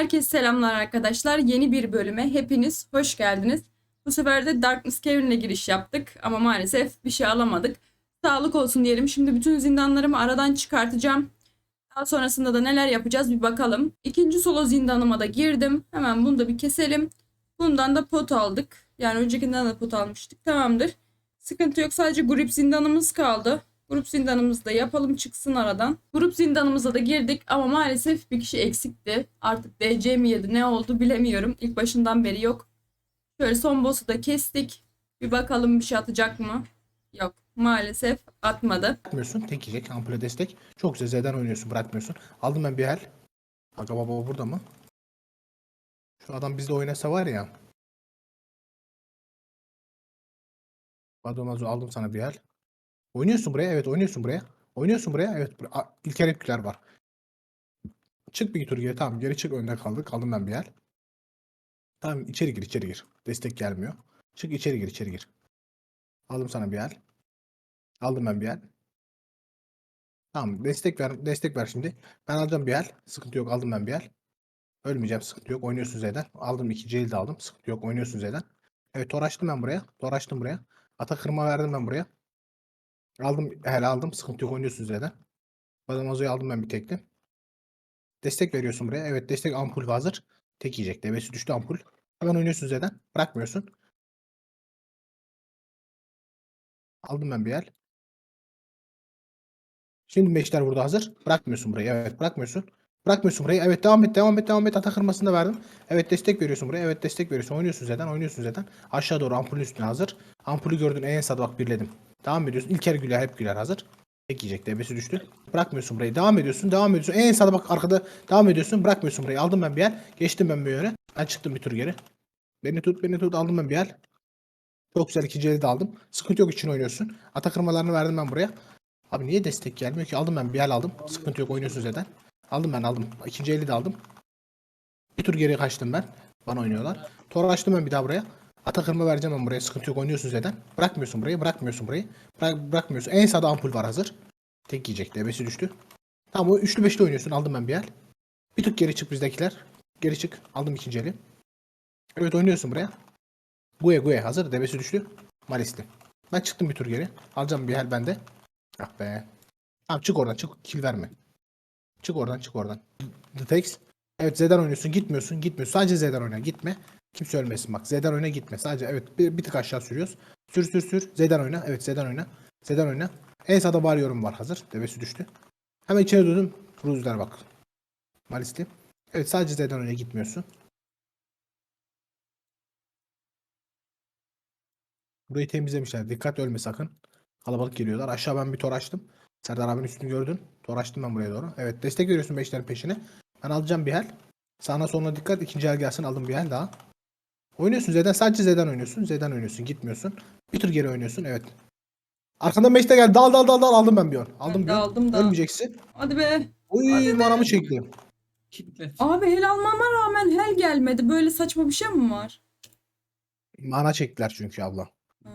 Herkese selamlar arkadaşlar. Yeni bir bölüme hepiniz hoş geldiniz. Bu sefer de Darkness Caver'ine giriş yaptık ama maalesef bir şey alamadık. Sağlık olsun diyelim. Şimdi bütün zindanlarımı aradan çıkartacağım. Daha sonrasında da neler yapacağız bir bakalım. İkinci solo zindanıma da girdim. Hemen bunu da bir keselim. Bundan da pot aldık. Yani öncekinden de pot almıştık. Tamamdır. Sıkıntı yok. Sadece grup zindanımız kaldı. Grup zindanımızı da yapalım çıksın aradan. Grup zindanımıza da girdik ama maalesef bir kişi eksikti. Artık DC mi yedi ne oldu bilemiyorum. İlk başından beri yok. Şöyle son boss'u da kestik. Bir bakalım bir şey atacak mı? Yok. Maalesef atmadı. Bırakmıyorsun. Tek yiyecek. Ampule destek. Çok güzel. Oynuyorsun. Bırakmıyorsun. Aldım ben bir el. Aga baba burada mı? Şu adam bizde oynasa var ya. Adomazo aldım sana bir el. Oynuyorsun buraya. Evet oynuyorsun buraya. Oynuyorsun buraya. Evet. bur- A- İlker ipkiler var. Çık bir tur geri. Tamam geri çık. Önde kaldık. Aldım ben bir el. Tamam içeri gir içeri gir. Destek gelmiyor. Çık içeri gir içeri gir. Aldım sana bir el. Aldım ben bir el. Tamam destek ver destek ver şimdi. Ben alacağım bir el. Sıkıntı yok aldım ben bir el. Ölmeyeceğim sıkıntı yok. Oynuyorsun Z'den. Aldım ikinci eli de aldım. Sıkıntı yok. Oynuyorsun Z'den. Evet tor açtım ben buraya. Tor açtım buraya. Ata kırma verdim ben buraya. Aldım el aldım. Sıkıntı yok. Oynuyorsun Z'den. Badamozo'yu aldım ben bir tekli. Destek veriyorsun buraya. Evet destek ampul hazır. Tek yiyecek. Devesi düştü ampul. Hemen oynuyorsun Z'den. Bırakmıyorsun. Aldım ben bir el. Şimdi meşler burada hazır. Bırakmıyorsun burayı. Evet bırakmıyorsun. Bırakmıyorsun burayı. Evet devam et devam et devam et. Ata kırmasını da verdim. Evet destek veriyorsun buraya. Evet destek veriyorsun. Oynuyorsun zaten. Oynuyorsun zaten. Aşağı doğru ampulün üstüne hazır. Ampulü gördün en sağda bak birledim. Devam ediyorsun. İlker güler hep güler hazır. Tek yiyecek. Debesi düştü. Bırakmıyorsun burayı. Devam ediyorsun. Devam ediyorsun. En sağda bak arkada devam ediyorsun. Bırakmıyorsun burayı. Aldım ben bir yer. Geçtim ben bir yöne. Ben çıktım bir tur geri. Beni tut beni tut. Aldım ben bir yer. Çok güzel ikinci eli de aldım. Sıkıntı yok için oynuyorsun. Ata kırmalarını verdim ben buraya. Abi niye destek gelmiyor ki? Aldım ben bir el aldım. Sıkıntı yok oynuyorsun zaten. Aldım ben aldım. İkinci eli de aldım. Bir tur geriye kaçtım ben. Bana oynuyorlar. Tor açtım ben bir daha buraya. Ata kırma vereceğim ben buraya. Sıkıntı yok oynuyorsun zaten. Bırakmıyorsun burayı. Bırakmıyorsun burayı. Bırak, bırakmıyorsun. En sağda ampul var hazır. Tek yiyecek. Debesi düştü. Tamam o üçlü beşli oynuyorsun. Aldım ben bir el. Bir tık geri çık bizdekiler. Geri çık. Aldım ikinci eli. Evet oynuyorsun buraya. Guye Guye hazır. Debesi düştü. Malisli. Ben çıktım bir tur geri. Alacağım bir el bende. Ah be. Tamam çık oradan çık. Kill verme. Çık oradan çık oradan. The Tex. Evet Z'den oynuyorsun. Gitmiyorsun. Gitmiyorsun. Sadece Z'den oyna. Gitme. Kimse ölmesin bak. Z'den oyna gitme. Sadece evet bir, bir tık aşağı sürüyoruz. Sür sür sür. Z'den oyna. Evet Z'den oyna. Z'den oyna. En sağda var yorum var hazır. Devesi düştü. Hemen içeri döndüm. Ruzler bak. Malisli. Evet sadece Z'den oyna gitmiyorsun. Burayı temizlemişler. Dikkat ölme sakın. Kalabalık geliyorlar. Aşağı ben bir tor açtım. Serdar abinin üstünü gördün. Tor açtım ben buraya doğru. Evet destek veriyorsun beşlerin peşine. Ben alacağım bir hel. Sağına soluna dikkat. İkinci el gelsin aldım bir hel daha. Oynuyorsun Z'den. Sadece Z'den oynuyorsun. Z'den oynuyorsun. Gitmiyorsun. Bir tur geri oynuyorsun. Evet. Arkandan meşte gel. Dal dal dal dal. Aldım ben bir on. Aldım Ben bir aldım da. Ölmeyeceksin. Hadi be. Uy manamı çekti. Kitle. Abi hel almama rağmen hel gelmedi. Böyle saçma bir şey mi var? Mana çektiler çünkü abla. Hmm.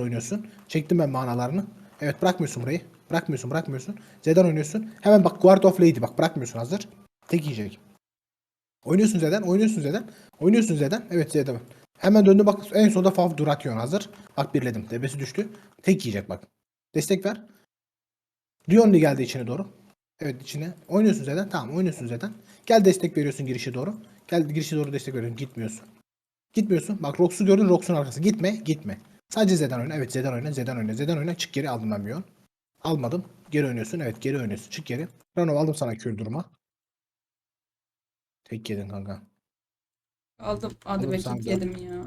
oynuyorsun. Çektim ben manalarını. Evet bırakmıyorsun burayı. Bırakmıyorsun bırakmıyorsun. Z'den oynuyorsun. Hemen bak Guard of Lady bak bırakmıyorsun hazır. Tek yiyecek. Oynuyorsun Z'den. Oynuyorsun Z'den. Oynuyorsun Z'den. Evet Z'den. Hemen döndü bak en sonunda Fav Duration hazır. Bak birledim. Debesi düştü. Tek yiyecek bak. Destek ver. Dionli geldi içine doğru. Evet içine. Oynuyorsun Z'den. Tamam oynuyorsun Z'den. Gel destek veriyorsun girişe doğru. Gel girişe doğru destek veriyorsun. Gitmiyorsun. Gitmiyorsun. Bak Rox'u gördün Rox'un arkası. Gitme gitme. Sadece Z'den oyna. Evet Z'den oyna. Z'den oyna. Z'den oyna. Çık geri aldım ben bir. Almadım. Geri oynuyorsun. Evet geri oynuyorsun. Çık geri. Rano aldım sana kür duruma. Tek yedin kanka. Aldım. Hadi be sana yedim ya.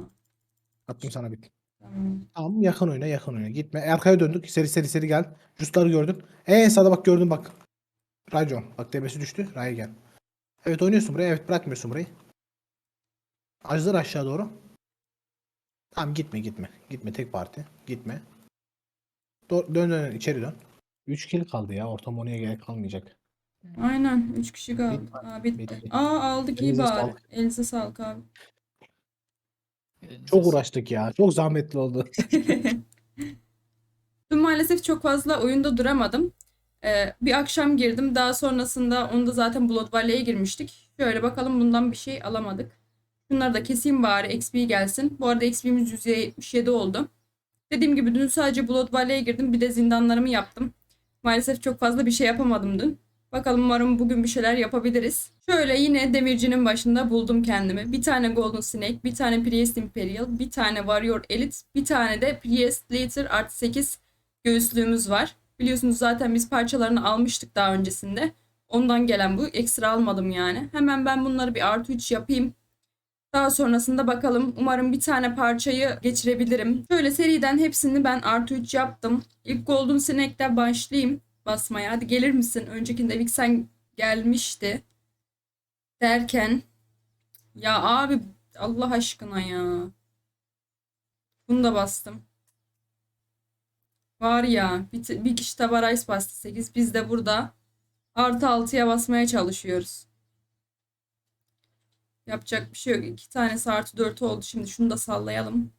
Attım sana bir. Tamam. Tamam yakın oyna yakın oyna. Gitme. Arkaya döndük. Seri seri seri gel. Justları gördün. En sağda bak gördün bak. Raycon. Bak debesi düştü. Ray'a gel. Evet oynuyorsun buraya. Evet bırakmıyorsun burayı. Ajlar aşağı doğru. Tamam gitme gitme. Gitme tek parti. Gitme. Do- dön dön içeri dön. 3 kill kaldı ya. Ortam oraya gerek kalmayacak. Aynen. Üç kişi kaldı. Aa, bitti. Aa aldık iyi Elinize bari. sağlık. Elinize sağlık abi. Çok uğraştık ya. Çok zahmetli oldu. Dün maalesef çok fazla oyunda duramadım. Ee, bir akşam girdim. Daha sonrasında onu da zaten Blood Valley'e girmiştik. Şöyle bakalım bundan bir şey alamadık. Bunları da keseyim bari XP gelsin. Bu arada XP'miz %77 oldu. Dediğim gibi dün sadece Blood Valley'e girdim. Bir de zindanlarımı yaptım. Maalesef çok fazla bir şey yapamadım dün. Bakalım umarım bugün bir şeyler yapabiliriz. Şöyle yine demircinin başında buldum kendimi. Bir tane Golden Snake, bir tane Priest Imperial, bir tane Warrior Elite, bir tane de Priest Later artı 8 göğüslüğümüz var. Biliyorsunuz zaten biz parçalarını almıştık daha öncesinde. Ondan gelen bu. Ekstra almadım yani. Hemen ben bunları bir artı 3 yapayım. Daha sonrasında bakalım. Umarım bir tane parçayı geçirebilirim. Şöyle seriden hepsini ben artı 3 yaptım. İlk Golden Snake'le başlayayım basmaya. Hadi gelir misin? Öncekinde Vixen gelmişti. Derken ya abi Allah aşkına ya. Bunu da bastım. Var ya bir, bir kişi Taba Rice bastı 8. Biz de burada artı 6'ya basmaya çalışıyoruz. Yapacak bir şey yok. İki tanesi artı 4 oldu. Şimdi şunu da sallayalım.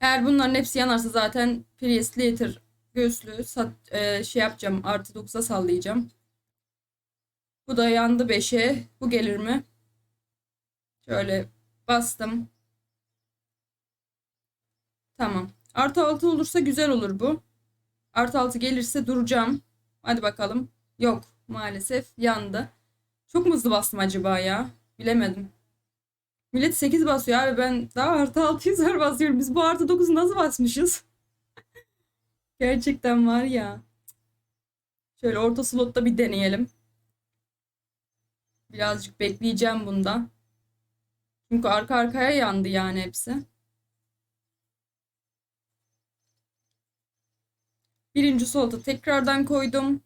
Eğer bunların hepsi yanarsa zaten Priest Later göğüslü sat, e, şey yapacağım. Artı 9'a sallayacağım. Bu da yandı 5'e. Bu gelir mi? Şöyle bastım. Tamam. Artı 6 olursa güzel olur bu. Artı 6 gelirse duracağım. Hadi bakalım. Yok maalesef yandı. Çok mu hızlı bastım acaba ya? Bilemedim. Millet 8 basıyor abi ben daha artı 600 var basıyorum. Biz bu artı 9'u nasıl basmışız? Gerçekten var ya. Şöyle orta slotta bir deneyelim. Birazcık bekleyeceğim bunda. Çünkü arka arkaya yandı yani hepsi. Birinci solta tekrardan koydum.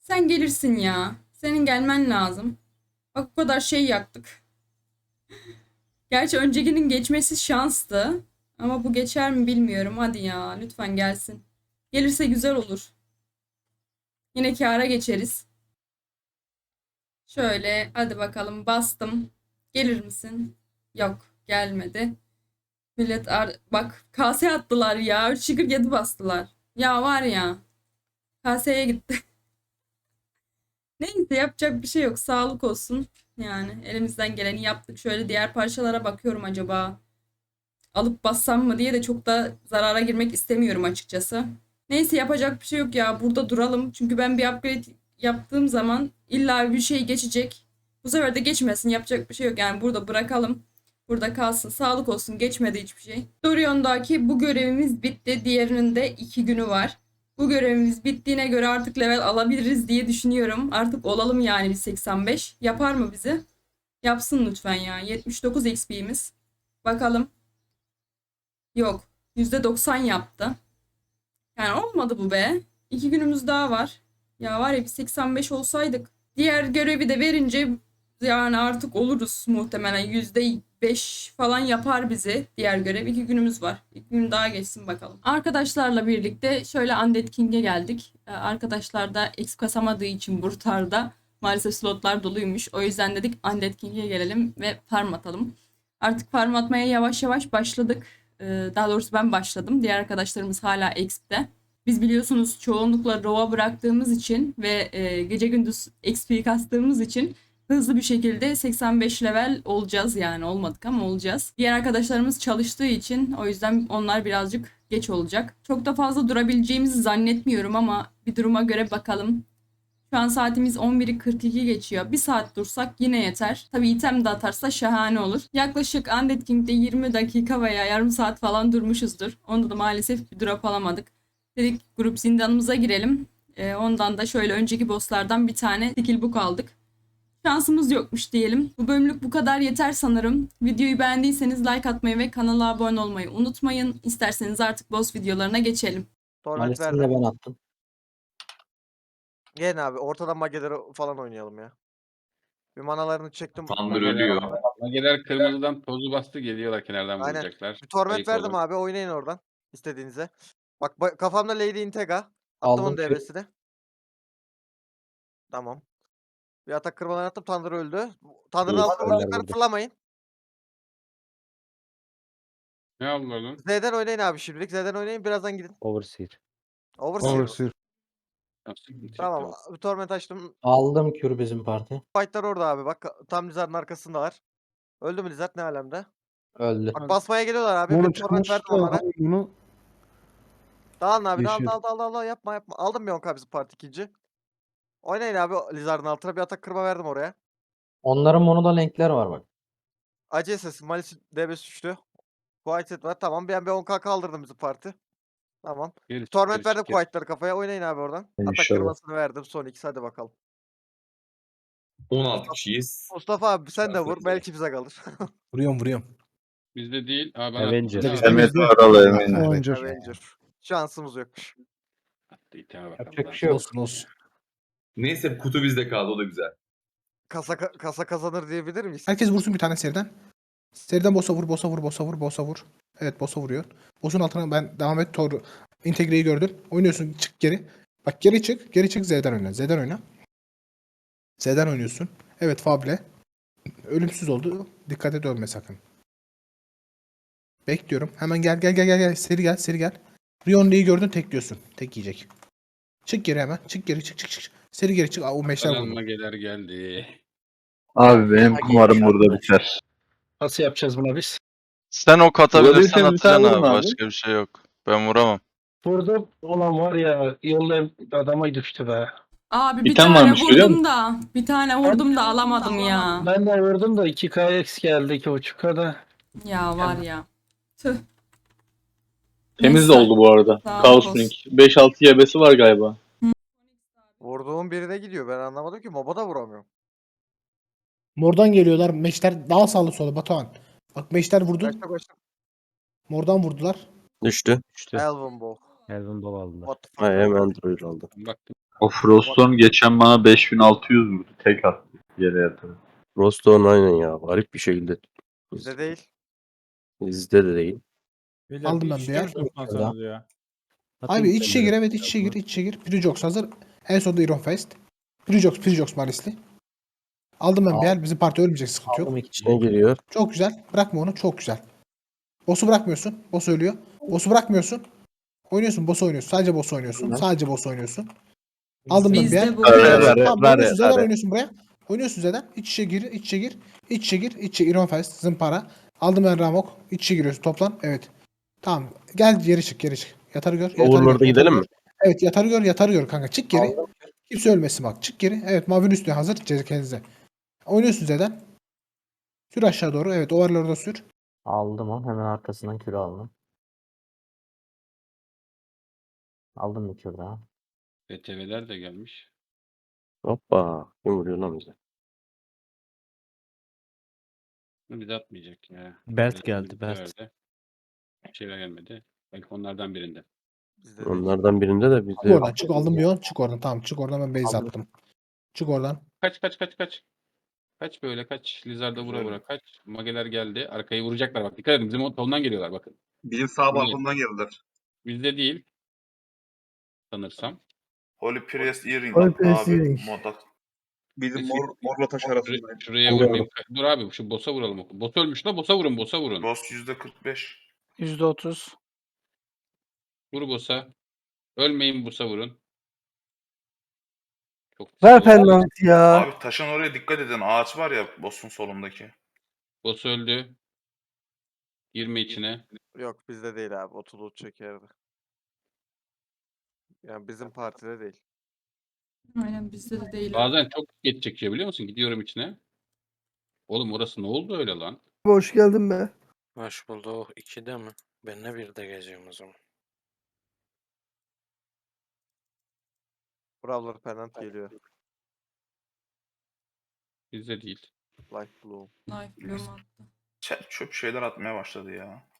Sen gelirsin ya. Senin gelmen lazım. Bak o kadar şey yaktık. Gerçi öncekinin geçmesi şanstı. Ama bu geçer mi bilmiyorum. Hadi ya lütfen gelsin. Gelirse güzel olur. Yine kâra geçeriz. Şöyle hadi bakalım bastım. Gelir misin? Yok gelmedi. Millet ar- bak kase attılar ya. Şıkır yedi bastılar. Ya var ya. Kaseye gitti. Neyse yapacak bir şey yok. Sağlık olsun. Yani elimizden geleni yaptık. Şöyle diğer parçalara bakıyorum acaba. Alıp bassam mı diye de çok da zarara girmek istemiyorum açıkçası. Neyse yapacak bir şey yok ya. Burada duralım. Çünkü ben bir upgrade yaptığım zaman illa bir şey geçecek. Bu sefer de geçmesin. Yapacak bir şey yok. Yani burada bırakalım. Burada kalsın. Sağlık olsun. Geçmedi hiçbir şey. Dorion'daki bu görevimiz bitti. Diğerinin de iki günü var. Bu görevimiz bittiğine göre artık level alabiliriz diye düşünüyorum. Artık olalım yani bir 85. Yapar mı bizi? Yapsın lütfen ya. 79 XP'miz. Bakalım. Yok. %90 yaptı. Yani olmadı bu be. İki günümüz daha var. Ya var ya bir 85 olsaydık. Diğer görevi de verince yani artık oluruz muhtemelen. %5 falan yapar bizi diğer görev. İki günümüz var. İki gün daha geçsin bakalım. Arkadaşlarla birlikte şöyle Undead King'e geldik. Ee, Arkadaşlar da X kasamadığı için Burtar'da maalesef slotlar doluymuş. O yüzden dedik Undead King'e gelelim ve farm atalım. Artık farm atmaya yavaş yavaş başladık. Ee, Daha doğrusu ben başladım. Diğer arkadaşlarımız hala X'te. Biz biliyorsunuz çoğunlukla RAW'a bıraktığımız için ve e, gece gündüz XP kastığımız için hızlı bir şekilde 85 level olacağız yani olmadık ama olacağız. Diğer arkadaşlarımız çalıştığı için o yüzden onlar birazcık geç olacak. Çok da fazla durabileceğimizi zannetmiyorum ama bir duruma göre bakalım. Şu an saatimiz 11'i 42 geçiyor. Bir saat dursak yine yeter. Tabii item de atarsa şahane olur. Yaklaşık Undead King'de 20 dakika veya yarım saat falan durmuşuzdur. Onda da maalesef bir drop alamadık. Dedik grup zindanımıza girelim. Ee, ondan da şöyle önceki bosslardan bir tane skill book aldık. Şansımız yokmuş diyelim. Bu bölümlük bu kadar yeter sanırım. Videoyu beğendiyseniz like atmayı ve kanala abone olmayı unutmayın. İsterseniz artık boss videolarına geçelim. Torment Maalesef de verdim. ben attım. Gelin abi ortadan mageleri falan oynayalım ya. Bir manalarını çektim. Tandır ölüyor. Mageler kırmızıdan tozu bastı geliyorlar kenardan Aynen. vuracaklar. Bir torment Ayık verdim olun. abi oynayın oradan istediğinize. Bak ba- kafamda Lady Intega. Attım onun Aldım kö- devresini. Tamam. Bir atak kırmadan attım Tanrı öldü. Tandır'ın İyi, altına vurdukları öldü. fırlamayın. Ne aldılar lan? Z'den oynayın abi şimdilik. Z'den oynayın birazdan gidin. Overseer. Overseer. Overseer. Tamam. torment açtım. Aldım kür bizim parti. Fight'lar orada abi. Bak tam Lizard'ın arkasındalar. Öldü mü Lizard ne alemde? Öldü. Bak basmaya geliyorlar abi. Bunu Bir torment çıkmış verdim da onlara. bunu Dağılın abi. Dağıl Yeşil. dağıl dağıl dağıl. Yapma yapma. Aldım bir 10k bizim parti ikinci. Oynayın abi Lizard'ın altına. Bir atak kırma verdim oraya. Onların monoda lenkler var bak. Acı ses. Malis DB'si düştü. Quiet var. Tamam. Ben bir 10k kaldırdım bizim parti. Tamam. Gerisi- Torment verdim. Quiet'ları kafaya. Oynayın abi oradan. Atak İnşallah. kırmasını verdim. Son ikisi hadi bakalım. 16 kişiyiz. Mustafa abi sen de vur. Belki bize kalır. Vuruyorum vuruyorum. Bizde değil. Aa, ben Avenger. bizde. Aralı. Avenger. Avenger. Şansımız yokmuş. Yapacak bir şey yok. Olsun olsun. Neyse kutu bizde kaldı o da güzel. Kasa ka- kasa kazanır diyebilir miyiz? Herkes vursun bir tane seriden. Seriden bossa vur, bossa vur, bossa vur, bossa vur. Evet bossa vuruyor. Boss'un altına ben devam et Thor. Integre'yi gördün. Oynuyorsun çık geri. Bak geri çık. Geri çık Z'den oyna. Z'den oyna. Z'den oynuyorsun. Evet Fable. Ölümsüz oldu. Dikkat et ölme sakın. Bekliyorum. Hemen gel gel gel gel gel. Seri gel seri gel. Rion'u gördün tek diyorsun. Tek yiyecek. Çık geri hemen. Çık geri çık çık çık. Seri geri çık. Aa, o meşler vurdu. Gelir geldi. Abi benim kumarım burada biter. Nasıl yapacağız bunu biz? Sen ok atabilirsen Vurabilirsen bir atacaksın abi. vurun abi. Başka bir şey yok. Ben vuramam. Burada olan var ya yolda adama düştü be. Abi bir Bir tane tane varmış, görüyor vurdum da. Bir tane vurdum da alamadım ya. Ben de vurdum da 2KX geldi 2.5K da. Ya var ya. Tüh. Temiz de Neyse. oldu bu arada. Sağ Chaos olsun. Link. 5-6 yebesi var galiba. Vurduğum birine gidiyor. Ben anlamadım ki. Moba da vuramıyorum. Mordan geliyorlar. Meşler daha sağlı sola Batuhan. Bak meşler vurdu. Kaçta koştum. Mordan vurdular. Düştü. Düştü. Elvin Bow. Elvin Ball aldılar. What the fuck? Ay hemen droid aldı. Baktım. O Froston geçen bana 5600 vurdu. Tek attı. Yere yatırdı. Roston aynen ya. Garip bir şekilde. Bizde değil. Bizde de değil. Aldım ben bir yer. Abi iç içe gir evet iç içe gir iç içe gir. Prijox hazır. En sonunda Iron Fest. Prijox Prijox Marisli. Aldım ben bir yer. Bizim parti ölmeyecek sıkıntı yok. Aldım İçine giriyor. Çok güzel. Bırakma onu çok güzel. Boss'u bırakmıyorsun. Boss ölüyor. Boss'u bırakmıyorsun. Oynuyorsun boss oynuyorsun. Sadece boss oynuyorsun. Sadece boss oynuyorsun. Aldım ben bir yer. Bu. Tamam, var oynuyorsun var. oynuyorsun buraya. Oynuyorsun Z'den. İç içe gir, iç içe gir, iç içe gir, iç içe Iron Fest, Zımpara. Aldım ben Ramok. İç içe giriyorsun toplan. Evet. Tamam. Gel geri çık, geri çık. Yatarı gör. yatarı Overlord'a gör, gidelim mi? Evet yatarı gör, yatarı gör kanka. Çık geri. Kimse ölmesin bak. Çık geri. Evet Mavin üstüne hazır. Cezkenize. Oynuyorsun Z'den. Sür aşağı doğru. Evet Overlord'a sür. Aldım onu. Hemen arkasından kür aldım. Aldım bir kür daha. BTV'ler de gelmiş. Hoppa. Kim vuruyor lan bize? Bunu bize atmayacak ya. Belt Bize geldi. Bir şeyler gelmedi. Belki onlardan birinde. Bizde. Onlardan birinde de Çık bizde. oradan. Çık aldım bir on. Çık oradan. Tamam çık oradan ben base Aldım. attım. Çık oradan. Kaç kaç kaç kaç. Kaç böyle kaç. Lizard'a vura vura kaç. Mageler geldi. Arkayı vuracaklar bak. Dikkat edin bizim o geliyorlar bakın. Bizim sağ balkondan geldiler. Bizde değil. Sanırsam. Holy Priest Earring Holy Priest abi Earring. moda. Bizim mor, morla taş arasında. şuraya vurmayayım. Dur abi şu boss'a vuralım. Boss ölmüş la boss'a vurun boss'a vurun. Boss %45. %30. Vur boss'a. Ölmeyin boss'a vurun. Çok Ver güzel penaltı ya. Abi taşın oraya dikkat edin. Ağaç var ya boss'un solundaki. Boss öldü. Girme içine. Yok bizde değil abi. Otulut çekerdi. Yani bizim partide değil. Aynen bizde de değil. Bazen çok geç çekiyor biliyor musun? Gidiyorum içine. Oğlum orası ne oldu öyle lan? Hoş geldin be. Hoş bulduk. 2'de mi? Ben ne birde geziyorum o zaman. Brawler penaltı geliyor. Bizde değil. Light Bloom. Life Bloom attı. Çöp şeyler atmaya başladı ya.